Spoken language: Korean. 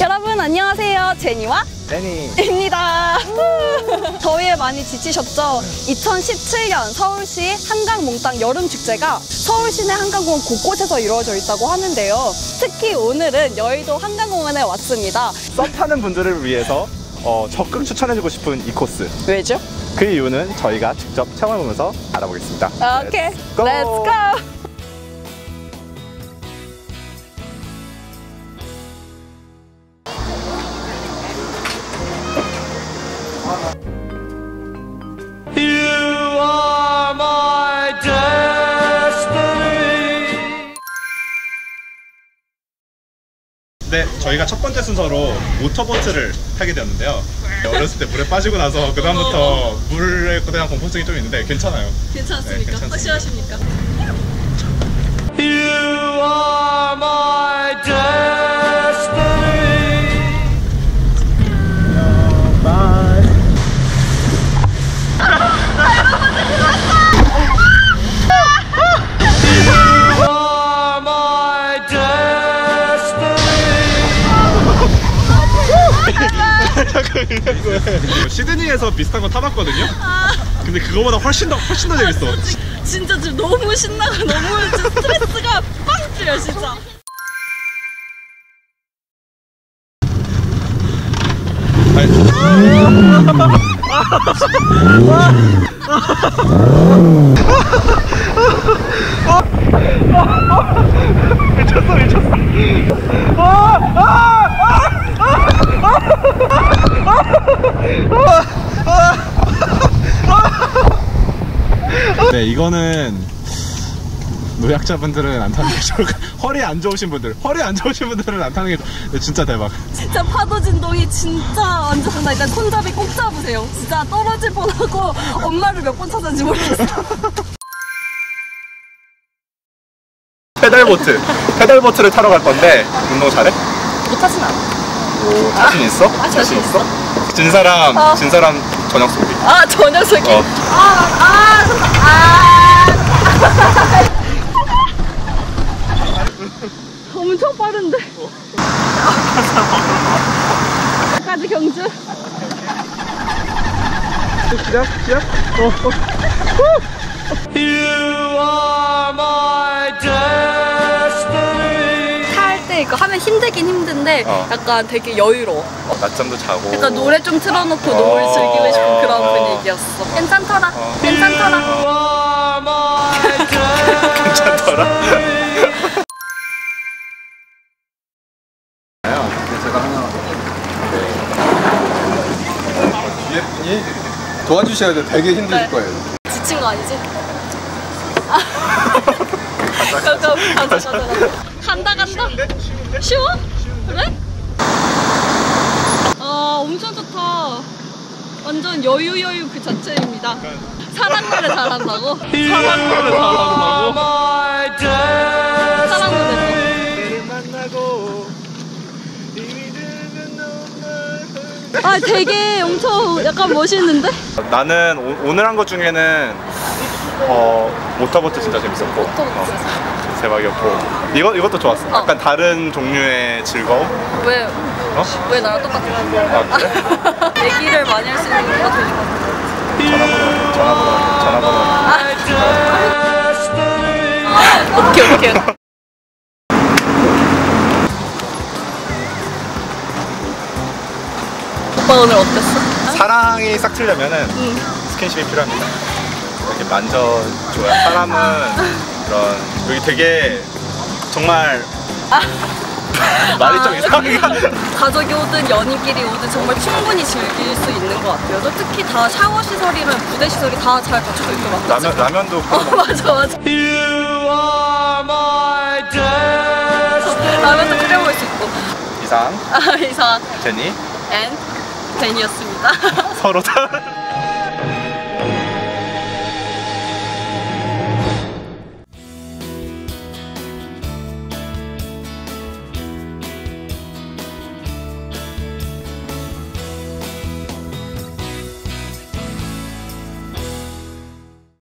여러분 안녕하세요. 제니와 제니 입니다. 더위에 많이 지치셨죠? 2017년 서울시 한강 몽땅 여름 축제가 서울 시내 한강공원 곳곳에서 이루어져 있다고 하는데요. 특히 오늘은 여의도 한강공원에 왔습니다. 썸 타는 분들을 위해서 어, 적극 추천해주고 싶은 이 코스 왜죠? 그 이유는 저희가 직접 체험해보면서 알아보겠습니다 오케이, Let's go. 렛츠 고! 네, 저희가 첫 번째 순서로 모터보트를 타게 되었는데요 어렸을 때 물에 빠지고 나서 그 다음부터 물에 대한 공포증이 좀 있는데 괜찮아요 괜찮습니까? 네, 괜찮습니다. 확실하십니까? 시드니에서 비슷한 거 타봤거든요 근데 그거보다 훨씬 더 훨씬 더 재밌어 진짜 지금 너무 신나고 너무 지금 스트레스가 빵 풀려 진짜. 네 이거는 노약자분들은 안 타는 게 좋을 것 허리 안 좋으신 분들 허리 안 좋으신 분들은 안 타는 게 좋- 진짜 대박 진짜 파도 진동이 진짜 완전 장난. 일단 손잡이 꼭 잡으세요. 진짜 떨어질 뻔하고 엄마를 몇 번 찾았는지 모르겠어. 페달보트 페달보트를 타러 갈 건데 운동 잘해? 못하진 않아. 오 자신 있어? 아, 자신 있어. 진 사람 어. 진 사람 저녁 쏘기 아, 저 녀석이. 어. 아, 아, 잠깐. 아. 엄청 빠른데. 까지 경주. 시작 시작 어, 어. You are my 하면 힘들긴 힘든데 어. 약간 되게 여유로워. 어, 낮잠도 자고 약간 노래 좀 틀어놓고 어. 노을 즐기고 싶은 그런 어. 분위기였어. 괜찮더라. 어. 괜찮더라. 괜찮더라 제가 하나 뒤에 분이 도와주셔야 돼 되게 힘드실 네. 거예요 지친 거 아니지? 가자 가자 가자 간다 간다 쉬워? 그래? 아 엄청 좋다 완전 여유 여유 그 자체입니다 사랑 노래 잘한다고? 사랑 노래 잘한다고. 사랑 노래 아 되게 엄청 약간 멋있는데? 나는 오, 오늘 한 것 중에는 어, 모터보트 진짜 재밌었고 모터보트. 어, 대박이었고 이거, 이것도 좋았어 어. 약간 다른 종류의 즐거움 왜? 어? 왜 나랑 똑같아? 아 그래? 얘기를 많이 할 수 있는 거 되게 좋아 전화번호 전화번호 전화번호 오케이 오케이 오빠 오늘 어땠어? 사랑이 싹 트려면은 응. 스킨십이 필요합니다 이렇게 만져줘야 사람은 그런 여기 되게 정말 말이 좀 아, 이상한가? 가족이 오든 연인끼리 오든 정말 충분히 즐길 수 있는 것 같아요. 또 특히 다 샤워 시설이랑 부대 시설이 다 잘 갖춰져 있고 막 라면, 라면도 어 맞아 맞아. You are my destiny. 라면도 끓여 먹을 수 있고. 이상 아 이상 제니 앤 댄이었습니다. 서로 다